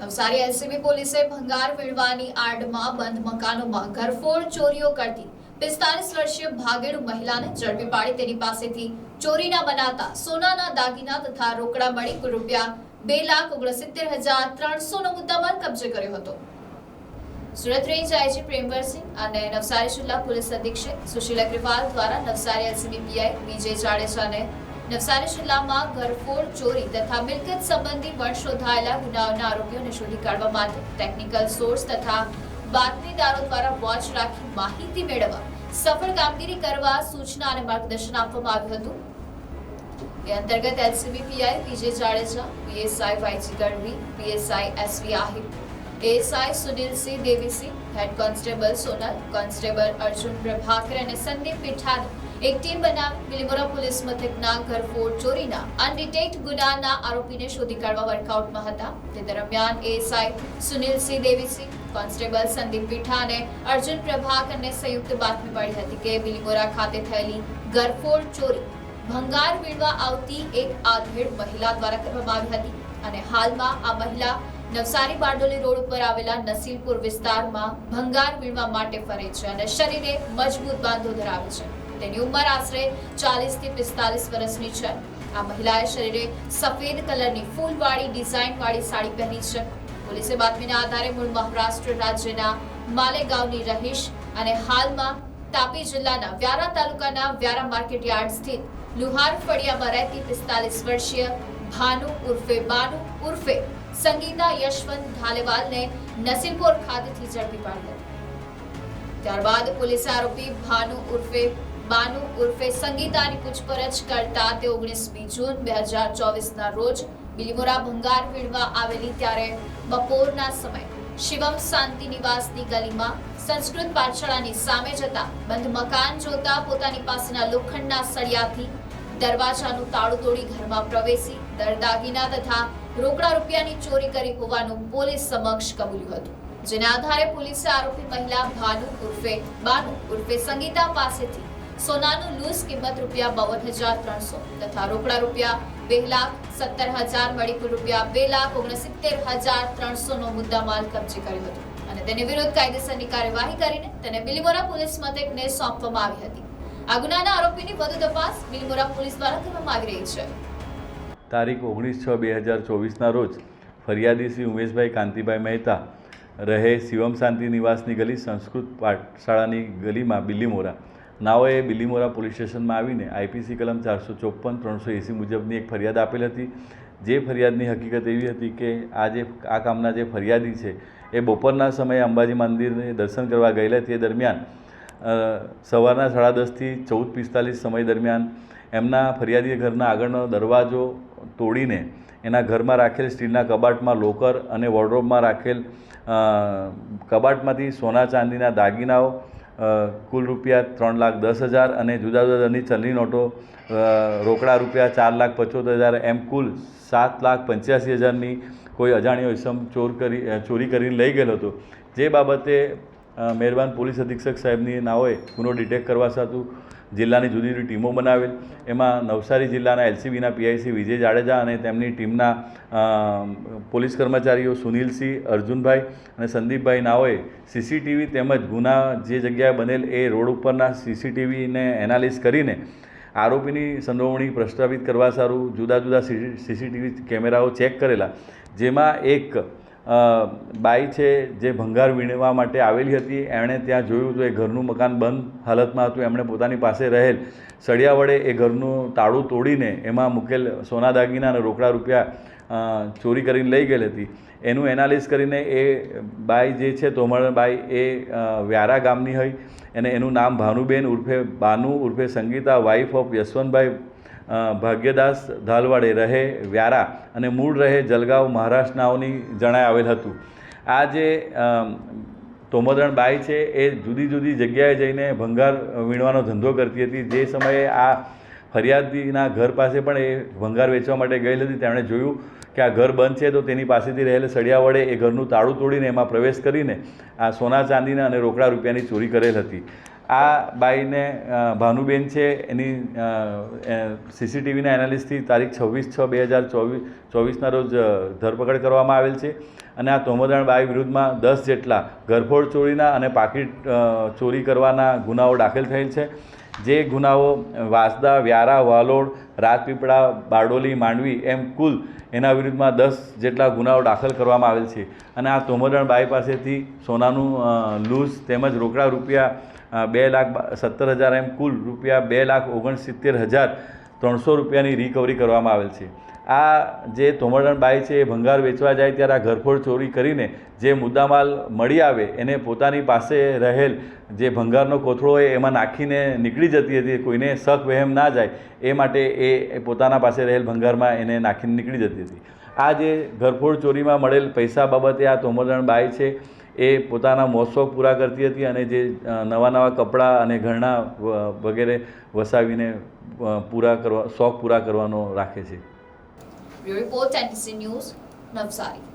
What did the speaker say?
Navsari LCB પોલીસે ભંગાર વીણવાની આડમાં બંધ મકાનોમાં ઘરફોડ ચોરીઓ કરતી પિસ્તાલીસ વર્ષીય ભાગેડુ મહિલાને ઝડપી પાડી તેની પાસેથી ચોરીના બનાતા સોનાના દાગીના તથા રોકડા મળી રૂપિયા બે લાખ ઓગણસિત્તેર હજાર ત્રણસો નો મુદ્દામાલ કબજે કર્યો હતો. સુરત રેન્જ આઈજી પ્રેમવરસિંહ અને નવસારી જિલ્લા પોલીસ અધિક્ષક સુશીલ અગ્રવાલ દ્વારા નવસારી એલસીબી પીઆઈ વિજય જાડેજાને નવસારી જિલ્લામાં ઘરફોડ, ચોરી તથા મિલકત સંબંધી વણ શોધાયેલા ગુનાઓના આરોપીઓને શોધી કાઢવા માટે ટેકનિકલ સોર્સ તથા બાતમીદારો દ્વારા વોચ રાખી માહિતી મેળવવા, સફળ કામગીરી કરવા સૂચના અને માર્ગદર્શન આપવામાં આવ્યું હતું. એ અંતર્ગત LCB PI Vijay Jadeja, PSI YG Gadhvi, PSI SV Ahir ASI Sunilsinh Devisinh, head constable Sonal, constable Arjun Prabhakar અને સંદીપ પીઠાની એક ટીમ બનાવી બિલીમોરા પોલીસ મથકના ઘરફોડ ચોરીના અનડિટેક્ટ ગુનાના આરોપીને શોધી કાઢવા વર્કઆઉટમાં હતા. તે દરમિયાન એએસઆઈ સુનિલસિંહ દેવીસિંહ, કોન્સ્ટેબલ સંદીપ પીઠા અને અર્જુન પ્રભાકરને સંયુક્ત બાતમી મળી હતી કે બિલીમોરા ખાતે થયેલી ઘરફોડ ચોરી ભંગાર વીણવા આવતી એક આધેડ મહિલા દ્વારા કરવામાં આવી હતી અને હાલમાં આ મહિલા નવસારી બારડોલી રોડ ઉપર આવેલા નસીલપુર વિસ્તારમાં ભંગાર વીણવા માટે ફરે છે અને શરીરે મજબૂત બાંધો ધરાવે છે. તેની ઉંમર આશરે ચાલીસથી પિસ્તાલીસ વર્ષની છે. આ મહિલાએ શરીરે સફેદ કલરની ફૂલવાળી, ડિઝાઇનવાળી સાડી પહેરી છે. પોલીસે બાતમીના આધારે મૂળ મહારાષ્ટ્ર રાજ્યના માલેગાંવની રહીશ અને હાલમાં તાપી જિલ્લાના વ્યારા તાલુકાના વ્યારા માર્કેટ યાર્ડ સ્થિત લુહાર ફળિયામાં રહેતી પિસ્તાલીસ વર્ષીય ભાનુ ઉર્ફે બાનુ ઉર્ફે સંગીતા યશવંત ધાલેવાલને નસીલપુર ખાતેથી ઝડપી પાડી હતી. ત્યારબાદ પોલીસે આરોપી ભાનુ ઉર્ફે બાનુ ઉર્ફે સંગીતાની પૂછપરછ કરતા તે ઓગણીસમી જૂન બે હજાર ચોવીસના રોજ બિલીમોરા ભંગાર વીણવા આવેલી ત્યારે બપોરના સમય શિવમ શાંતિ નિવાસની ગલીમાં સંસ્કૃત પાઠશાળાની સામે જતા બંધ મકાન જોતા પોતાની પાસેના લોખંડના સળિયાથી દરવાજાનું તાળું તોડી ઘરમાં પ્રવેશી દરદાગીના તથા રોકડા રૂપિયાની ચોરી કરી હોવાનું પોલીસ સમક્ષ કબૂલ્યું હતું. જેના આધારે પોલીસે આરોપી મહિલા ભાનુ ઉર્ફે બાનુ ઉર્ફે સંગીતા પાસેથી સોનાનું લૂઝ કિંમત રૂપિયા બાવન હજાર ત્રણસો તથા રોકડા રૂપિયા બે લાખ સત્તર હજાર મળી રૂપિયા બે લાખ ઓગણસિત્તેર હજાર ત્રણસો નો મુદ્દામાલ કબજે કર્યો હતો. અને તેની વિરુદ્ધ કાયદેસરની કાર્યવાહી કરીને તેને બિલીમોરા પોલીસ મથકને સોંપવામાં આવી હતી. આ ગુનાના આરોપીની વધુ તપાસ બિલીમોરા પોલીસ દ્વારા કરવામાં આવી રહી છે. તારીખ ઓગણીસ છ બે હજાર ચોવીસના રોજ ફરિયાદી શ્રી ઉમેશભાઈ કાંતિભાઈ મહેતા રહે શિવમ શાંતિ નિવાસની ગલી સંસ્કૃત પાઠશાળાની ગલીમાં બિલ્લીમોરા નાઓએ બિલીમોરા પોલીસ સ્ટેશનમાં આવીને આઈપીસી કલમ ચારસો ચોપન ત્રણસો એંસી મુજબની એક ફરિયાદ આપેલ હતી. જે ફરિયાદની હકીકત એવી હતી કે આ જે, આ કામના જે ફરિયાદી છે એ બપોરના સમયે અંબાજી મંદિરને દર્શન કરવા ગયેલા તે દરમિયાન સવારના સાડા દસથી ચૌદ પિસ્તાલીસ સમય દરમિયાન એમના ફરિયાદી ઘરના આગળનો દરવાજો તોડીને એના ઘરમાં રાખેલ સ્ટીલના કબાટમાં લોકર અને વોર્ડરોબમાં રાખેલ કબાટમાંથી સોના ચાંદીના દાગીનાઓ કુલ રૂપિયા ત્રણ લાખ દસ હજાર અને જુદા જુદા દરની ચલણી નોટો રોકડા રૂપિયા ચાર લાખ પચોતેર હજાર, એમ કુલ સાત લાખ પંચ્યાસી હજારની કોઈ અજાણ્યો ઇસમ ચોર કરી ચોરી કરીને લઈ ગયેલો હતો. જે બાબતે મહેરબાન પોલીસ અધિક્ષક સાહેબની નાઓએ ગુનો ડિટેક્ટ કરવા સાતું જિલ્લાની જુદી જુદી ટીમો બનાવેલ. એમાં નવસારી જિલ્લાના એલસીબીના પીઆઈસી વિજય જાડેજા અને તેમની ટીમના પોલીસ કર્મચારીઓ સુનિલસિંહ, અર્જુનભાઈ અને સંદીપભાઈ નાઓએ સીસીટીવી તેમજ ગુના જે જગ્યાએ બનેલ એ રોડ ઉપરના સીસીટીવીને એનાલિસ કરીને આરોપીની સંડોવણી પ્રસ્થાપિત કરવા સારું જુદા જુદા સીસીટીવી કેમેરાઓ ચેક કરેલા. જેમાં એક બાઈ છે જે ભંગાર વીણવા માટે આવેલી હતી. એણે ત્યાં જોયું તો એ ઘરનું મકાન બંધ હાલતમાં હતું. એમણે પોતાની પાસે રહેલ સળિયા વડે એ ઘરનું તાળું તોડીને એમાં મૂકેલ સોના દાગીના અને રોકડા રૂપિયા ચોરી કરીને લઈ ગયેલી હતી. એનું એનાલિસ કરીને એ બાઈ જે છે તોમરબાઈ એ વ્યારા ગામની હોય અને એનું નામ ભાનુબેન ઉર્ફે બાનુ ઉર્ફે સંગીતા વાઇફ ઓફ યશવંતભાઈ ભાગ્યદાસ ધાલવાડે રહે વ્યારા અને મૂળ રહે જલગાંવ મહારાષ્ટ્રનાઓની જણાય આવેલ હતું. આ જે તોમદણ બાઈ છે, એ જુદી જુદી જગ્યાએ જઈને ભંગાર વીણવાનો ધંધો કરતી હતી. જે સમયે આ ફરિયાદીના ઘર પાસે પણ એ ભંગાર વેચવા માટે ગયેલી હતી. તેમણે જોયું કે આ ઘર બંધ છે તો તેની પાસેથી રહેલ સળિયા વડે એ ઘરનું તાળું તોડીને એમાં પ્રવેશ કરીને આ સોના ચાંદીના અને રોકડા રૂપિયાની ચોરી કરેલ હતી. આ બાઈને ભાનુબેન છે, એની સીસીટીવીના એનાલિસ્ટથી તારીખ છવ્વીસ છ બે હજાર ચોવીસ ચોવીસના રોજ ધરપકડ કરવામાં આવેલ છે. અને આ તોમદાણ બાઈ વિરુદ્ધમાં દસ જેટલા ઘરફોડ ચોરીના અને પાકીટ ચોરી કરવાના ગુનાઓ દાખલ થયેલ છે. જે ગુનાઓ વાંસદા, વ્યારા, વાલોડ, રાજપીપળા, બારડોલી, માંડવી એમ કુલ એના વિરુદ્ધમાં દસ જેટલા ગુનાઓ દાખલ કરવામાં આવેલ છે. અને આ તોમોદણ બાઈ પાસેથી સોનાનું લૂઝ તેમજ રોકડા રૂપિયા બે લાખ સત્તર હજાર એમ કુલ રૂપિયા, બે લાખ ઓગણસિત્તેર હજાર ત્રણસો રૂપિયાની રિકવરી કરવામાં આવેલ છે. આ જે તોમરડણ બાઈ છે એ ભંગાર વેચવા જાય ત્યારે આ ઘરફોડ ચોરી કરીને જે મુદ્દામાલ મળી આવે એને પોતાની પાસે રહેલ જે ભંગારનો કોથળો હોય એમાં નાખીને નીકળી જતી હતી, કોઈને શક વહેમ ના જાય, એ માટે એ પોતાના પાસે રહેલ ભંગારમાં એને નાખીને નીકળી જતી હતી. આ જે ઘરફોડ ચોરીમાં મળેલ પૈસા બાબતે આ તોમરદણ બાઈ છે એ પોતાના મોજશોખ પૂરા કરતી હતી અને જે નવા નવા કપડાં અને ઘરણા વગેરે વસાવીને પૂરા કરવા, શોખ પૂરા કરવાનો રાખે છે. Report news Navsari